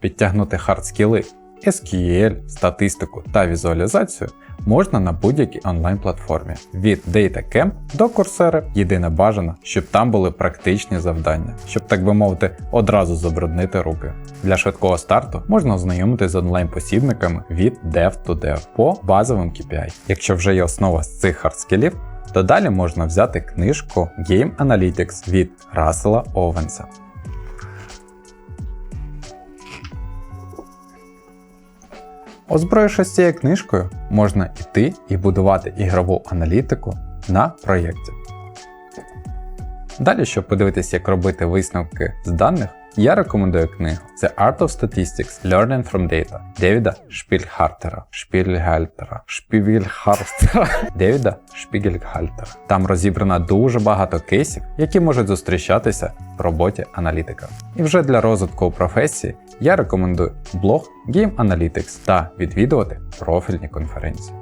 підтягнути хардскіли, SQL, статистику та візуалізацію можна на будь-якій онлайн-платформі від DataCamp до Coursera. Єдине бажано, щоб там були практичні завдання, щоб, так би мовити, одразу забруднити руки. Для швидкого старту можна ознайомитися з онлайн-посібниками від Dev to Dev по базовим KPI. Якщо вже є основа з цих хардскілів, то далі можна взяти книжку Game Analytics від Рассела Овенса. Озброївшись цією книжкою, можна йти і будувати ігрову аналітику на проєкті. Далі, щоб подивитися, як робити висновки з даних, я рекомендую книгу The Art of Statistics Learning from Data Девіда Шпільхартера. Шпільгальтера. Шпігельхартера. Девіда Шпігельгальтера. Там розібрано дуже багато кейсів, які можуть зустрічатися в роботі аналітика. І вже для розвитку у професії я рекомендую блог Game Analytics та відвідувати профільні конференції.